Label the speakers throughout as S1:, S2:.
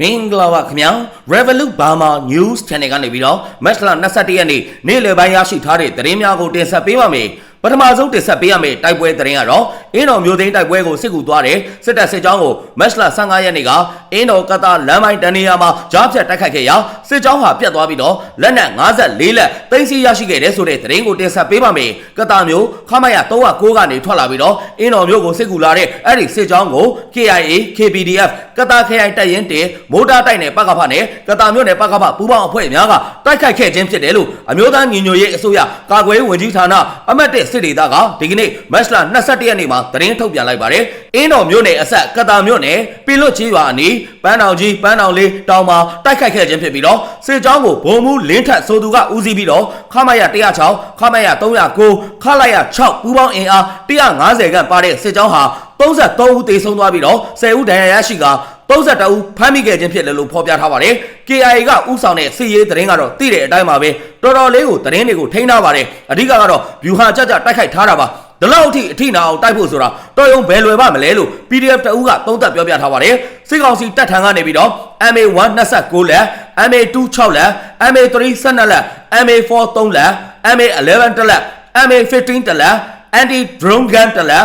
S1: မင်္ဂလာပါခင်ဗျာ Revolut Burma News Channel ကနေပြီးတော့ Match လ22ရက်နေ့နေ့လယ်ပိုင်းရရှိထားတဲ့သတင်းများကိုတင်ဆက်ပေးပါမယ်ပထမဆုံးတင်ဆက်ပေးရမယ့်တိုက်ပွဲသတင်းကတော့အင်းတော်မျိုးသိန်းတိုက်ပွဲကိုစစ်ကူသွားတဲ့စစ်တပ်စစ်ကြောင်းကို Match လ15ရက်နေ့ကအင်းတော်ကတာလမ်းပိုင်းတန်နေရာမှာကြားဖြတ်တိုက်ခိုက်ခဲ့ရာစစ်ကြောင်းဟာပြတ်သွားပြီးတော့လက်နက်54လက်သိမ်းဆည်းရရှိခဲ့တဲ့ဆိုတဲ့သတင်းကိုတင်ဆက်ပေးပါမယ်ကတာမျိုးခမရ309ကနေထွက်လာပြီးတော့အင်းတော်မျိုးကိုစစ်ကူလာတဲ့အဲ့ဒီစစ်ကြောင်းကို KIA KPDF ကတာခရိုင်တပ်ရင်းတင်မိုးတားတိုက်နယ်ပကဖနဲ့ကတာမျိုးနယ်ပကဖပူးပေါင်းအဖွဲ့များကတိုက်ခိုက်ခဲ့ခြင်းဖြစ်တယ်လို့အမျိုးသားညီညွတ်ရေးအစိုးရကာကွယ်ရေးဝန်ကြီးဌာနအမတ်တစ်စစ်ဒေသကဒီကနေ့မတ်လ22ရက်နေ့မှာသတင်းထုတ်ပြန်လိုက်ပါတယ်။အင်းတော်မျိုးနယ်အဆက်ကတာမျိုးနယ်ပင်လွတ်ကြီးရွာအနီးပန်းတောင်ကြီးပန်းတောင်လေးတောင်မှာတိုက်ခိုက်ခဲ့ခြင်းဖြစ်ပြီးတော့စစ်ကြောင်းကိုဘုံမူလင်းထက်ဆိုသူကဦးစီးပြီးတော့ခမရ106ခမရ309ခလိုက်ရ6ပူးပေါင်းအင်အား150ခန့်ပါတဲ့စစ်ကြောင်းဟာ 33ဦးသေဆုံးသွားပြီးတော့10ဦးဒဏ်ရာရရှိက32ဦးဖမ်းမိခဲ့ခြင်းဖြစ်တယ်လို့ဖော်ပြထားပါတယ်။ KIA ကဥဆောင်တဲ့စစ်ရေးသတင်းကတော့သိတဲ့အတိုင်းပါပဲတော်တော်လေးကိုသတင်းတွေကိုထိန်းထားပါတယ်။အဓိကကတော့ဗျူဟာကြကြတိုက်ခိုက်ထားတာပါ။ဒီလောက်အထိအထိနာအောင်တိုက်ဖို့ဆိုတာတော်ရုံဘယ်လွယ်ပါမလဲလို့ PDF တအူးကသုံးသပ်ပြောပြထားပါတယ်။စစ်ကောင်စီတပ်ထံကနေပြီးတော့ MA1 26လက် MA2 6လက် MA3 12လက် MA4 3လက် MA11 တစ်လက် MA15 တစ်လက် anti drone gun တစ်လက်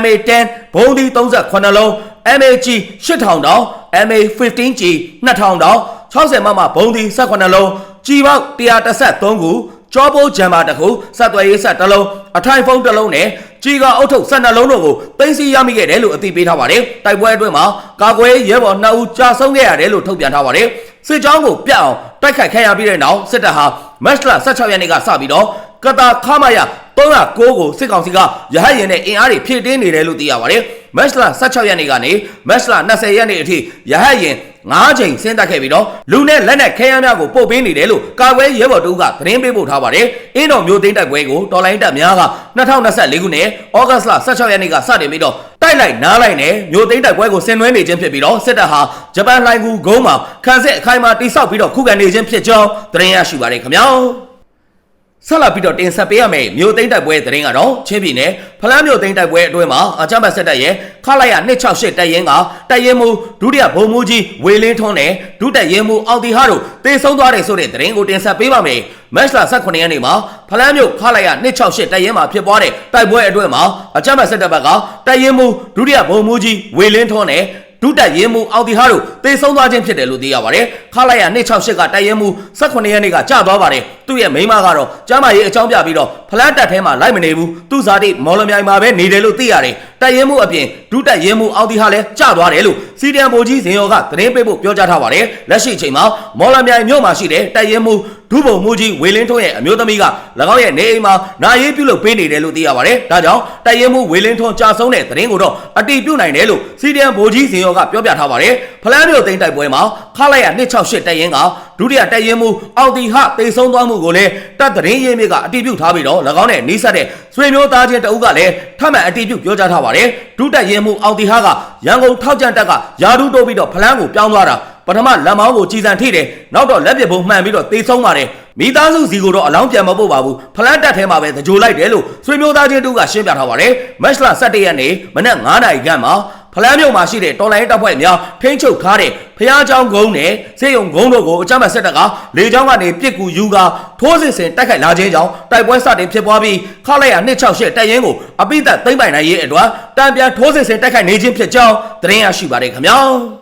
S1: MA10 ဘုံဒီ38လုံး MAG 8000တောင် MA15G 2000တောင်60မမဘုံဒီ18လုံးကြီးပေါက်133ခုကြောပိုးဂျမ်မာတစ်ခုစက်သွယ်ရေးဆက်တစ်လုံးအထိုင်ဖုန်းတစ်လုံးနဲ့ကြီးကအုတ်ထုတ်12လုံးတို့ကိုတင်စီရမိခဲ့တယ်လို့အသိပေးထားပါတယ်တိုက်ပွဲအတွင်းမှာကာကွယ်ရဲဘော်2ဦးကြာဆုံးခဲ့ရတယ်လို့ထုတ်ပြန်ထားပါတယ်စစ်ကြောင်းကိုပြတ်အောင်တိုက်ခိုက်ခံရပြီးတဲ့နောက်စစ်တပ်ဟာမတ်လ16ရက်နေ့ကစပြီးတော့ ကတာခမရ309ကိုစစ်ကောင်စီကရဟတ်ရင်နဲ့အင်အားတွေဖြည့်တင်းနေတယ်လို့သိရပါတယ်။မတ်လ16ရက်နေ့ကနေမတ်လ20ရက်နေ့အထိရဟတ်ရင်9ချိန်ဆင်းသက်ခဲ့ပြီးတော့လူနဲ့လက်နက်ခဲယမ်းများကိုပုတ်ပေးနေတယ်လို့ကာကွယ်ရဲဘော်တို့ကသတင်းပေးပို့ထားပါတယ်။အင်းတော်မျိုးသိန်းတိုက်ပွဲကိုတော်လိုင်းတပ်များက2024ခုနှစ်ဩဂတ်လ16ရက်နေ့ကစတင်ပြီးတော့တိုက်လိုက်နားလိုက်နဲ့မျိုးသိန်းတိုက်ပွဲကိုဆင်နွှဲနေခြင်းဖြစ်ပြီးတော့စစ်တပ်ဟာဂျပန်လှိုင်ကူဂုံးမှာခန်းစစ်အခိုင်အမာတိစောက်ပြီးတော့ခုခံနေခြင်းဖြစ်ကြောင်းသတင်းရရှိပါတယ်ခင်ဗျာ။ ဆက်လက်ပြီးတော့တင်ဆက်ပေးရမယ့်မြို့သိမ်းတိုက်ပွဲသတင်းကတော့ချင်းပြည်နယ်ဖလန်းမြို့သိမ်းတိုက်ပွဲအတွင်းမှာအကြမ်းဖက်စစ်တပ်ရဲ့ခလာရ268တပ်ရင်းကတပ်ရင်းမူဒုတိယဗိုလ်မှူးကြီးဝေလင်းထွန်းနဲ့ဒုတပ်ရင်းမူအောင်တီဟာတို့တေဆုံးသွားတယ်ဆိုတဲ့သတင်းကိုတင်ဆက်ပေးပါမယ်။မတ်လ18ရက်နေ့မှာဖလန်းမြို့ခလာရ268တပ်ရင်းမှာဖြစ်ပွားတဲ့တိုက်ပွဲအတွင်းမှာအကြမ်းဖက်စစ်တပ်ဘက်ကတပ်ရင်းမူဒုတိယဗိုလ်မှူးကြီးဝေလင်းထွန်းနဲ့ ဒုတက်ရဲမှုအောင်တီဟာတို့တေဆုံးသွားခြင်းဖြစ်တယ်လို့သိရပါတယ်။ခလာရ268ကတိုက်ရဲမှု18ရက်နေ့ကကြာသွားပါတယ်။သူ့ရဲ့မိန်းမကတော့ကျမ်းမာရေးအကြောင်းပြပြီးတော့ဖလန်းတက်ထဲမှာလိုက်မနေဘူး။သူ့ဇာတိမော်လမြိုင်မှာပဲနေတယ်လို့သိရတယ်။တိုက်ရဲမှုအပြင်ဒုတက်ရဲမှုအောင်တီဟာလည်းကြာသွားတယ်လို့စီဒီအမ်ဘိုကြီးဇင်ယောကသတင်းပေးဖို့ပြောကြားထားပါတယ်။လက်ရှိအချိန်မှာမော်လမြိုင်မြို့မှာရှိတဲ့တိုက်ရဲမှု ဒုဗိုလ်မှူးကြီးဝေလင်းထွန်းရဲ့အမျိုးသမီးက၎င်းရဲ့နေအိမ်မှာနာရေးပြုလုပ်ပေးနေတယ်လို့သိရပါတယ်။ဒါကြောင့်တိုက်ရဲမှုဝေလင်းထွန်းကြာဆုံးတဲ့သတင်းကိုတော့အတိပြုနိုင်တယ်လို့စီဒီအမ်ဘိုကြီးဇင်ယောကပြောပြထားပါတယ်။ဖလန်းမြို့သိမ်းတိုက်ပွဲမှာခလာရ268တပ်ရင်းကဒုတိယတပ်ရင်းမှုအောင်တီဟတေဆုံးသွားမှုကိုလည်းတပ်သတင်းရင်းမြစ်ကအတိပြုထားပြီးတော့၎င်းနဲ့နှိစက်တဲ့ဆွေမျိုးသားချင်းတအုပ်ကလည်းထပ်မံအတိပြုပြောကြားထားပါတယ်။ဒုတပ်ရင်းမှုအောင်တီဟာကရန်ကုန်ထောက်ကြံတက်ကယာဒူတိုးပြီးတော့ဖလန်းကိုပြောင်းသွားတာ ပထမလက်မောင်းကိုကြီးစံထိတယ်နောက်တော့လက်ပစ်ဘုံမှန်ပြီးတော့သေဆုံးပါတယ်မိသားစုစီကိုတော့အလောင်းပြန်မပို့ပါဘူးဖလန်တက်ထဲမှာပဲကြိုလိုက်တယ်လို့ဆွေမျိုးသားချင်းတို့ကရှင်းပြထားပါတယ်မက်လ17ရက်နေ့မနက်9:00နာရီခန့်မှာဖလန်းမြို့မှာရှိတဲ့တော်လိုင်းတပ်ဖွဲ့များထိန်းချုပ်ထားတဲ့ဖျားချောင်းဂုံးနဲ့စေယုံဂုံးတို့ကိုအကြမ်းဖက်စစ်တပ်ကလေကြောင်းကနေပစ်ကူယူကာထိုးစစ်ဆင်တိုက်ခိုက်လာခြင်းကြောင့်တိုက်ပွဲစတင်ဖြစ်ပွားပြီးခလိုက်ရ268တပ်ရင်းကိုအပိသက်သိမ်းပိုင်နိုင်ရေးအတွက်တံပြန်ထိုးစစ်ဆင်တိုက်ခိုက်နေခြင်းဖြစ်ကြောင်းသတင်းရရှိပါတယ်ခင်ဗျာ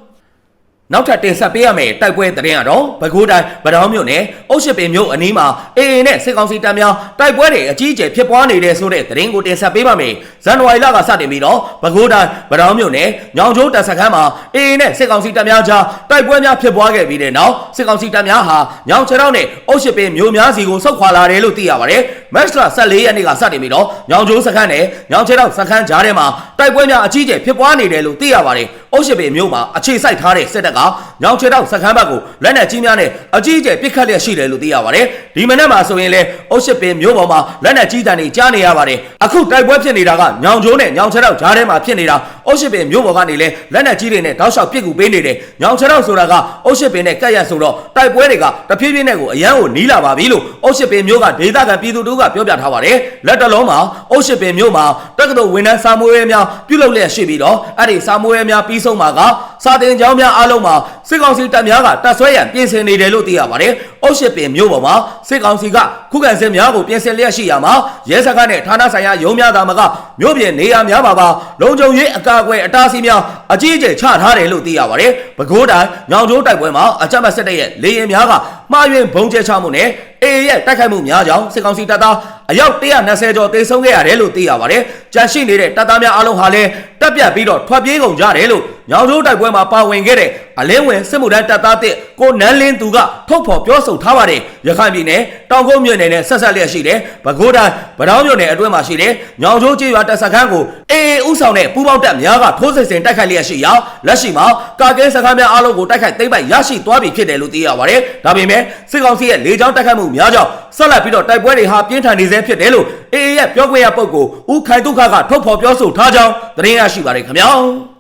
S1: နောက်ထပ်တင်ဆက်ပေးရမယ့်တိုက်ပွဲသတင်းကတော့ပဲခူးတိုင်းဗဒေါင်းမြို့နယ်အုတ်ရှိပင်မြို့အနီးမှာအေအေနဲ့စစ်ကောင်စီတပ်များတိုက်ပွဲတွေအကြီးအကျယ်ဖြစ်ပွားနေတဲ့ဆိုတဲ့သတင်းကိုတင်ဆက်ပေးပါမယ်။ဇန်နဝါရီလကစတင်ပြီးတော့ပဲခူးတိုင်းဗဒေါင်းမြို့နယ်ညောင်ကျိုးတပ်စခန်းမှာအေအေနဲ့စစ်ကောင်စီတပ်များကြားတိုက်ပွဲများဖြစ်ပွားခဲ့ပြီးတဲ့နောက်စစ်ကောင်စီတပ်များဟာညောင်ချေတောင်းနဲ့အုတ်ရှိပင်မြို့များစီကိုဆုတ်ခွာလာတယ်လို့သိရပါတယ်။ မတ်လ14ရက်နေ့ကစတင်ပြီးတော့ညောင်ကျိုးစခန်းနဲ့ညောင်ချေတောင်းစခန်းကြားထဲမှာတိုက်ပွဲများအကြီးအကျယ်ဖြစ်ပွားနေတယ်လို့သိရပါတယ်။အုတ်ရှိပင်မြို့မှာအခြေစိုက်ထားတဲ့စစ်တပ်ကညောင်ချေတောင်းစခန်းဘက်ကိုလက်နက်ကြီးများနဲ့အကြီးအကျယ်ပစ်ခတ်လျက်ရှိတယ်လို့သိရပါတယ်။ဒီမနေ့မှာဆိုရင်လည်းအုတ်ရှိပင်မြို့ပေါ်မှာလက်နက်ကြီးတန်းတွေကြားနေရပါတယ်။အခုတိုက်ပွဲဖြစ်နေတာကညောင်ကျိုးနဲ့ညောင်ချေတောင်းကြားထဲမှာဖြစ်နေတာ အုတ်ရှိပင်မြို့ပေါ်ကနေလည်းလက်နက်ကြီးတွေနဲ့တောက်လျှောက်ပစ်ကူပေးနေတယ်။ညောင်ချေတောင်းဆိုတာကအုတ်ရှိပင်နဲ့ကက်ရက်ဆိုတော့တိုက်ပွဲတွေကတဖြည်းဖြည်းနဲ့ကိုအရန်ကိုနီးလာပါပြီလို့အုတ်ရှိပင်မြို့ကဒေသခံပြည်သူတို့ကပြောပြထားပါတယ်။လက်တလုံးမှာအုတ်ရှိပင်မြို့မှာတက္ကသိုလ်ဝန်ထမ်းစာမိုးရဲများပြုလုပ်လျက်ရှိပြီးတော့အဲ့ဒီစာမိုးရဲများပြီးဆုံးမှာကစာတင်ကျောင်းများအားလုံးမှာစစ်ကောင်စီတပ်များကတပ်ဆွဲရန်ပြင်ဆင်နေတယ်လို့သိရပါတယ်။အုတ်ရှစ်ပင်မြို့ပေါ်မှာစစ်ကောင်စီကခုခံစစ်များကိုပြင်ဆင်လျက်ရှိရာမှာရဲစခန်းနဲ့ဌာနဆိုင်ရာရုံးများသာမကမြို့ပြင်နေရာများမှာပါလုံခြုံရေးအကာအကွယ်အတားအဆီးများအကြီးအကျယ်ချထားတယ်လို့သိရပါတယ်။ပဲခူးတိုင်းညောင်ကျိုးတိုက်ပွဲမှာအကြမ်းဖက်စစ်တပ်ရဲ့လေရင်များကမှားယွင်းဘုံကျဲချမှုနဲ့အေအေရဲ့တိုက်ခိုက်မှုများကြောင့်စစ်ကောင်စီတပ်သားအယောက်120ကျော်သေဆုံးခဲ့ရတယ်လို့သိရပါတယ်။ကြန့်ရှိနေတဲ့တပ်သားများအလုံးဟာလည်းတပ်ပြတ်ပြီးတော့ထွက်ပြေးကုန်ကြတယ်လို့ ညောင်ကျိုးတိုက်ပွဲမှာပါဝင်ခဲ့တဲ့အလင်းဝင်စစ်မှုထမ်းတပ်သားတစ်ကိုနန်းလင်းသူကထုတ်ဖော်ပြောဆိုထားပါတယ်။ရခိုင်ပြည်နယ်တောင်ကုန်းမြို့နယ်နဲ့ဆက်ဆက်လျက်ရှိတဲ့ပဲခူးတိုင်းဗတောင်းမြို့နယ်အတွင်းမှာရှိတဲ့ညောင်ကျိုးကျေးရွာတပ်စခန်းကိုအေအေဥဆောင်တဲ့ပူးပေါင်းတပ်များကထိုးစစ်ဆင်တိုက်ခိုက်လျက်ရှိရာလက်ရှိမှာကာကဲစခန်းများအားလုံးကိုတိုက်ခိုက်သိမ်းပိုက်ရရှိသွားပြီဖြစ်တယ်လို့သိရပါတယ်။ဒါပေမဲ့စစ်ကောင်စီရဲ့လေကြောင်းတိုက်ခိုက်မှုများကြောင့်ဆက်လက်ပြီးတော့တိုက်ပွဲတွေဟာပြင်းထန်နေဆဲဖြစ်တယ်လို့အေအေရဲ့ပြောခွင့်ရပုဂ္ဂိုလ်ဦးခိုင်ဒုက္ခကထုတ်ဖော်ပြောဆိုထားကြောင်းသတင်းရရှိပါတယ်ခင်ဗျာ။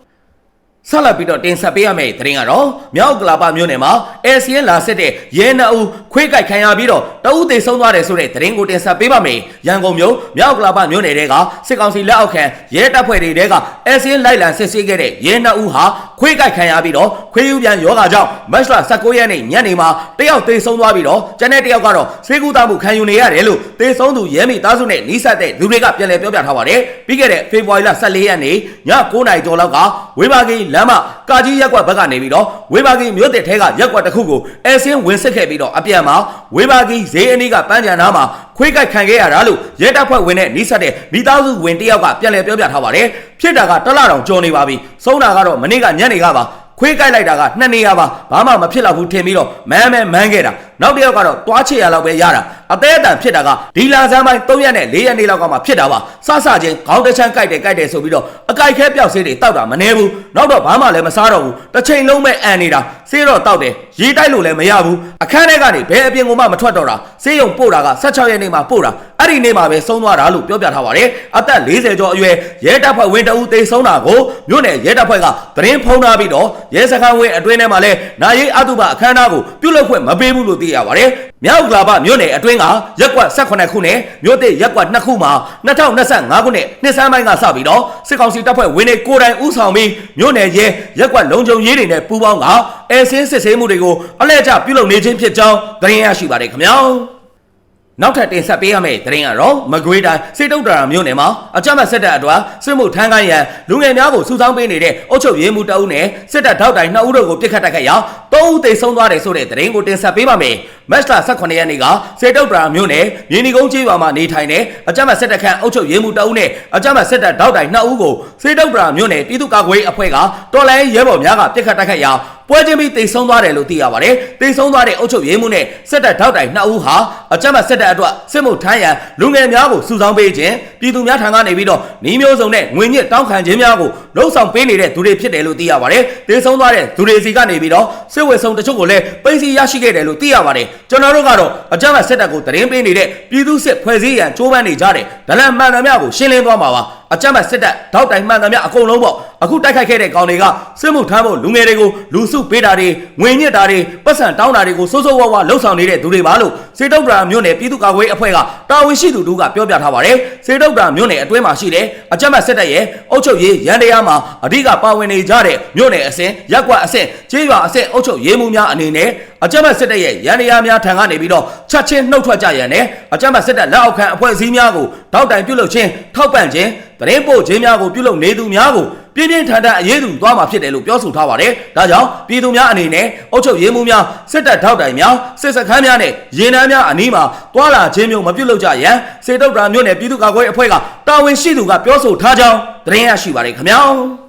S1: ဆက်လက်ပြီးတော့တင်ဆက်ပေးရမယ့်သတင်းကတော့မြောက်ကလာပမြို့နယ်မှာ ASEAN လာစစ်တဲ့ရဲနှစ်ဦးခွေးကြိုက်ခံရပြီးတော့တအုပ်သေးဆုံးသွားတယ်ဆိုတဲ့သတင်းကိုတင်ဆက်ပေးပါမယ်။ရန်ကုန်မြို့မြောက်ကလာပမြို့နယ်တဲကစစ်ကောင်စီလက်အောက်ခံရဲတပ်ဖွဲ့တွေတဲက ASEAN လိုက်လံစစ်ဆေးခဲ့တဲ့ရဲနှစ်ဦးဟာခွေးကြိုက်ခံရပြီးတော့ခွေးယူပြန်ယောဂါကြောင့်မတ်လ19ရက်နေ့ညနေမှာတယောက်သေဆုံးသွားပြီးတော့ကျန်တဲ့တယောက်ကတော့ဆေးကူတာမှုခံယူနေရတယ်လို့သေဆုံးသူရဲမိသားစုနဲ့နှီးဆက်တဲ့လူတွေကပြန်လည်ပြောပြထားပါတယ်။ပြီးခဲ့တဲ့ဖေဖော်ဝါရီလ14ရက်နေ့ည9:00နာရီကျော်လောက်ကဝေဘာဂီလမ်းမကာကြီးရက်ကွက်ဘက်ကနေပြီးတော့ဝေဘာဂီမြို့တစ်ထဲကရက်ကွက်တစ်ခုကိုအဲဆင်းဝင်စစ်ခဲ့ပြီးတော့အပြန်မှာဝေဘာဂီဈေးအနီးကပန်းချန်နားမှာခွေးကြိုက်ခံခဲ့ရတာလို့ရဲတပ်ဖွဲ့ဝင်နဲ့နှီးဆက်တဲ့မိသားစုဝင်တစ်ယောက်ကပြန်လည်ပြောပြထားပါတယ်။ဖြစ်တာကတစ်လတောင်ကြော်နေပါပြီ။ဆုံးတာကတော့မနေ့ကညနေကပါခွေးကြိုက်လိုက်တာကနှစ်နေရပါဘာမှမဖြစ်တော့ဘူးထင်ပြီးတော့မန်းမဲမန်းခဲ့တာ နောက်တစ်ယောက်ကတော့တွားချစ်ရလောက်ပဲရတာအသေးအတန်ဖြစ်တာကဒီလာဆန်းပိုင်း3ရက်နဲ့4ရက်နေ့လောက်ကမှဖြစ်တာပါစစချင်းခေါင်းတစ်ချမ်းကြိုက်တယ်ကြိုက်တယ်ဆိုပြီးတော့အကြိုက်ခဲပြောက်ဆေးတွေတောက်တာမနေဘူးနောက်တော့ဘာမှလည်းမစားတော့ဘူးတစ်ချိန်လုံးပဲအန်နေတာဆေးတော့တောက်တယ်ရေးတိုက်လို့လည်းမရဘူးအခန်းထဲကနေဘယ်အပြင်ကိုမှမထွက်တော့တာဆေးရုံပို့တာက16ရက်နေ့မှပို့တာအဲ့ဒီနေ့မှပဲဆုံးသွားတာလို့ပြောပြထားပါတယ်အသက်40ကျော်အရွယ်ရဲတပ်ဖွဲ့ဝင်တအူးသေဆုံးတာကိုမြို့နယ်ရဲတပ်ဖွဲ့ကသတင်းဖုံးထားပြီးတော့ရဲစခန်းဝင်အတွင်းထဲမှာလည်းနာရေးအတုပအခမ်းအနားကိုပြုလုပ်ခွင့်မပေးဘူးလို့သိရပါတယ်မြောက်ကလာပမြို့နယ်အတွင်းကရက်ကွက်18ခုနဲ့မြို့သစ်ရက်ကွက်2ခုမှာ2025ခုနှစ်နှစ်ဆန်းပိုင်းကစပြီးတော့စစ်ကောင်စီတပ်ဖွဲ့ဝင်တွေကိုယ်တိုင်ဦးဆောင်ပြီးမြို့နယ်ရဲရက်ကွက်လုံခြုံရေးတွေနဲ့ပူးပေါင်းကအဲဆင်းစစ်ဆေးမှုတွေကိုအလဲကျပြုလုပ်နေခြင်းဖြစ်ကြောင်းသတင်းရရှိပါတယ်ခင်ဗျာ နောက်ထပ်တင်ဆက်ပေးရမယ့်သတင်းကတော့မကွေးတိုင်းစေတုတ်တရာမြို့နယ်မှာအကြမ်းဖက်စစ်တပ်အတွက်စစ်မှုထမ်းခိုင်းရန်လူငယ်များကိုစုဆောင်းပေးနေတဲ့အုပ်ချုပ်ရေးမှူးတအုပ်နဲ့စစ်တပ်ထောက်တိုင်2ဦးတို့ကိုပြစ်ခတ်တိုက်ခိုက်ရာ3ဦးသေဆုံးသွားတယ်ဆိုတဲ့သတင်းကိုတင်ဆက်ပေးပါမယ်။မတ်လ18ရက်နေ့ကစေတုတ်တရာမြို့နယ်မြင်းဒီကုန်းကျေးရွာမှာနေထိုင်တဲ့အကြမ်းဖက်စစ်တပ်ခန့်အုပ်ချုပ်ရေးမှူးတအုပ်နဲ့အကြမ်းဖက်စစ်တပ်ထောက်တိုင်2ဦးကိုစေတုတ်တရာမြို့နယ်ပြည်သူ့ကာကွယ်ရေးအဖွဲ့ကတော်လိုင်းရဲဘော်များကပြစ်ခတ်တိုက်ခိုက်ရာ ပွဲချင်းပြီးတိတ်ဆုံးသွားတယ်လို့သိရပါတယ်။တိတ်ဆုံးသွားတဲ့အုပ်ချုပ်ရေးမှူးနဲ့စစ်တပ်ထောက်တိုင်2ဦးဟာအကြမ်းဖက်စစ်တပ်အတွက်စစ်မှုထမ်းရန်လူငယ်များကိုစုဆောင်းပေးခြင်းပြည်သူများထံကနေပြီးတော့နှီးမျိုးစုံနဲ့ငွေညစ်တောင်းခံခြင်းများကိုလှုံ့ဆော်ပေးနေတဲ့သူတွေဖြစ်တယ်လို့သိရပါတယ်။တိတ်ဆုံးသွားတဲ့သူတွေစီကနေပြီးတော့စစ်ဝေဆောင်တချို့ကိုလည်းပိတ်စီရရှိခဲ့တယ်လို့သိရပါတယ်။ကျွန်တော်တို့ကတော့အကြမ်းဖက်စစ်တပ်ကိုတရင်ပေးနေတဲ့ပြည်သူစစ်ဖွဲ့စည်းရန်ကြိုးပမ်းနေကြတဲ့ဒလန်မှန်သမျှကိုရှင်းလင်းသွားမှာပါ။အကြမ်းဖက်စစ်တပ်ထောက်တိုင်မှန်သမျှအကုန်လုံးပေါ့အခုတိုက်ခိုက်ခဲ့တဲ့ကောင်တွေကစစ်မှုထမ်းဖို့လူငယ်တွေကိုလူစုပေးတာတွေငွေညစ်တာတွေပတ်စံတောင်းတာတွေကိုစိုးစိုးဝါးဝါလှုပ်ဆောင်နေတဲ့သူတွေပါလို့စေတုတ်တရာမြို့နယ်ပြည်သူ့ကာကွယ်ရေးအဖွဲ့ကတာဝန်ရှိသူတို့ကပြောပြထားပါတယ်စေတုတ်တရာမြို့နယ်အတွင်းမှာရှိတဲ့အကြမ်းဖက်စစ်တပ်ရဲ့အုပ်ချုပ်ရေးရန်တရားမှာအဓိကပါဝင်နေကြတဲ့မြို့နယ်အဆင့်ရက်ကွက်အဆင့်ကျေးရွာအဆင့်အုပ်ချုပ်ရေးမှူးများအနေနဲ့အကြမ်းဖက်စစ်တပ်ရဲ့ရန်တရားများထံကနေပြီးတော့ချက်ချင်းနှုတ်ထွက်ကြရန်နဲ့အကြမ်းဖက်စစ်တပ်လက်အောက်ခံအဖွဲ့အစည်းများကိုတောက်တိုင်ပြုတ်လုပ်ခြင်းထောက်ပံ့ခြင်းတရင်ပို့ခြင်းများကိုပြုလုပ်နေသူများကို ပြင်းပြင်းထန်ထန်အရေးယူသွားမှာဖြစ်တယ်လို့ပြောဆိုထားပါတယ်။ဒါကြောင့်ပြည်သူများအနေနဲ့အုပ်ချုပ်ရေးမှူးများစစ်တပ်ထောက်တိုင်များစစ်စခန်းများနဲ့ရင်နှန်းများအနီးမှာတွာလာခြင်းမျိုးမပြုလုပ်ကြရန်စေတုတ်တာမြို့နယ်ပြည်သူ့ကာကွယ်အဖွဲ့ကတာဝန်ရှိသူကပြောဆိုထားကြောင်းသတင်းရရှိပါတယ်ခင်ဗျာ။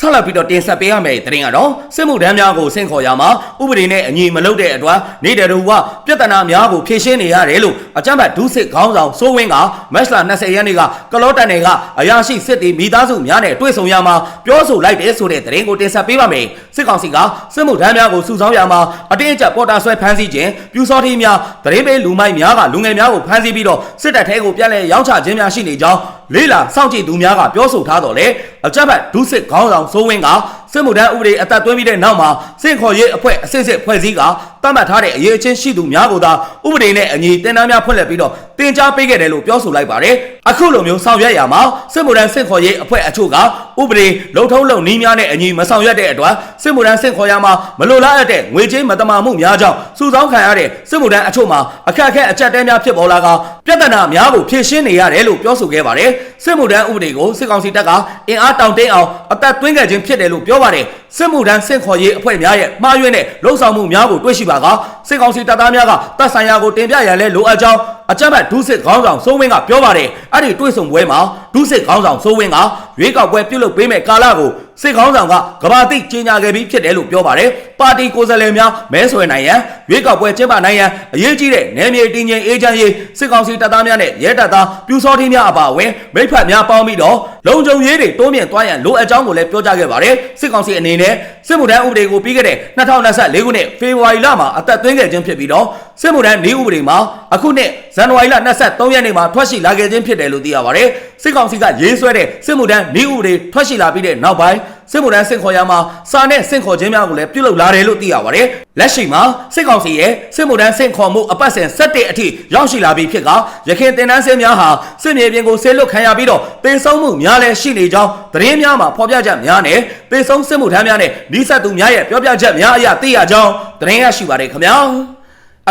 S1: ဆက်လက်ပြီးတော့တင်ဆက်ပေးရမယ့်သတင်းကတော့စစ်မှုထမ်းများကိုဆင့်ခေါ်ရမှာဥပဒေနဲ့အညီမလုပ်တဲ့အတွက်နေတဲ့သူကပြဿနာများကိုဖြေရှင်းနေရတယ်လို့အကြမ်းဖက်ဒုစစ်ခေါင်းဆောင်စိုးဝင်းကမတ်လ20ရက်နေ့ကကလောတန်နယ်ကအရာရှိစစ်တီမိသားစုများနဲ့တွေ့ဆုံရမှာပြောဆိုလိုက်တယ်ဆိုတဲ့သတင်းကိုတင်ဆက်ပေးပါမယ်စစ်ကောင်စီကစစ်မှုထမ်းများကိုစုဆောင်းရမှာအတင်းအကျပ်ပေါ်တာဆွဲဖမ်းဆီးခြင်းပြူစောတိများသတင်းပေးလူမိုက်များကလူငယ်များကိုဖမ်းဆီးပြီးတော့စစ်တပ်ထဲကိုပြန်လဲရောင်းချခြင်းများရှိနေကြောင်းလေးလာစောင့်ကြည့်သူများကပြောဆိုထားတော့လေအကြမ်းဖက်ဒုစစ်ခေါင်းဆောင်စိုးဝင်းကစစ်မှုထမ်းဥပဒေအသက်သွင်းပြီးတဲ့နောက်မှာစင့်ခေါ်ရေးအဖွဲ့အစစ်စစ်ဖွဲ့စည်းကသတ်မှတ်ထားတဲ့အရေးအချင်းရှိသူများကိုသာဥပဒေနဲ့အညီတင်ဒဏ်များဖွင့်လှစ်ပြီးတော့တင် जा ပေးခဲ့တယ်လို့ပြောဆိုလိုက်ပါတယ်အခုလိုမျိုးဆောင်ရွက်ရမှာစစ်မှုထမ်းစစ်ခေါ်ရေးအဖွဲ့အချို့ကဥပဒေလုံထုံးလုံနည်းများနဲ့အညီမဆောင်ရွက်တဲ့အတွက်စစ်မှုထမ်းစစ်ခေါ်ရမှာမလိုလားအပ်တဲ့ငွေကြေးမတမာမှုများကြောင့်စုဆောင်းခံရတဲ့စစ်မှုထမ်းအချို့မှာအခက်အခဲအကြက်တဲများဖြစ်ပေါ်လာကပြဿနာများကိုဖြေရှင်းနေရတယ်လို့ပြောဆိုခဲ့ပါတယ်စစ်မှုထမ်းဥပဒေကိုစစ်ကောင်စီတပ်ကအင်အားတောင့်တင်းအောင်အသက်သွင်းခဲ့ခြင်းဖြစ်တယ်လို့ပြောပါတယ်စစ်မှုထမ်းစစ်ခေါ်ရေးအဖွဲ့များရဲ့မှားယွင်းတဲ့လှုံ့ဆော်မှုများကိုတွေ့ရှိပါကစစ်ကောင်စီတပ်သားများကတပ်ဆိုင်ရာကိုတင်ပြရန်လဲလိုအပ်ကြောင်းအကြမ်းဖက်ဒုစစ်ခေါင်းဆောင်စိုးဝင်းကပြောပါတယ်အဲ့ဒီတွေ့ဆုံပွဲမှာဒုစစ်ခေါင်းဆောင်စိုးဝင်းကရွေးကောက်ပွဲပြုလုပ်ပေးမဲ့ကာလကို စစ်ခေါင်းဆောင်ကကဘာတိကြီးညာခဲ့ပြီးဖြစ်တယ်လို့ပြောပါတယ်ပါတီကိုယ်စားလှယ်များမဲဆွယ်နိုင်ရန်ရွေးကောက်ပွဲကျင်းပနိုင်ရန်အရေးကြီးတဲ့နယ်မြေတည်ငြိမ်အေးချမ်းရေးစစ်ကောင်စီတပ်သားများနဲ့ရဲတပ်သားပြူစောထင်းများအပါအဝင်မိဖက်များပေါင်းပြီးတော့လုံခြုံရေးတွေတိုးမြင့်သွားရန်လိုအပ်ကြောင်းကိုလည်းပြောကြားခဲ့ပါတယ်စစ်ကောင်စီအနေနဲ့စစ်မှုထမ်းဥပဒေကိုပြီးခဲ့တဲ့2024ခုနှစ်ဖေဖော်ဝါရီလမှာအသက်သွင်းခဲ့ခြင်းဖြစ်ပြီးတော့စစ်မှုထမ်းနေဥပဒေမှာအခုနှစ်ဇန်နဝါရီလ23ရက်နေ့မှာထွက်ရှိလာခဲ့ခြင်းဖြစ်တယ်လို့သိရပါတယ်စစ်ကောင်စီကရေးဆွဲတဲ့စစ်မှုထမ်းနေဥပဒေထွက်ရှိလာပြီးတဲ့နောက်ပိုင်းစစ်မှုထမ်းစင်ခေါ်ရမှာစာနဲ့စင်ခေါ်ခြင်းများကိုလည်းပြုလုပ်လာတယ်လို့သိရပါတယ်လက်ရှိမှာစစ်ကောင်စီရဲ့စစ်မှုထမ်းစင်ခေါ်မှုအပတ်စဉ်17အထိရောက်ရှိလာပြီးဖြစ်ကရခိုင်တင်နန်းစင်များဟာစစ်မြေပြင်ကိုဆေးလွတ်ခံရပြီးတော့တေဆုံးမှုများလည်းရှိနေကြောင်းသတင်းများမှာဖော်ပြချက်များနဲ့တေဆုံးစစ်မှုထမ်းများနဲ့နှိစက်သူများရဲ့ပြောပြချက်များအရသိရကြောင်းသတင်းရရှိပါတယ်ခင်ဗျာ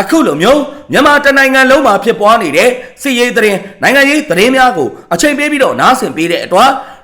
S1: အခုလိုမျိုးမြန်မာတနိုင်ငံလုံးမှာဖြစ်ပွားနေတဲ့စစ်ရေးသတင်းနိုင်ငံရေးသတင်းများကိုအချိန်ပေးပြီးတော့နားဆင်ပေးတဲ့အတွက်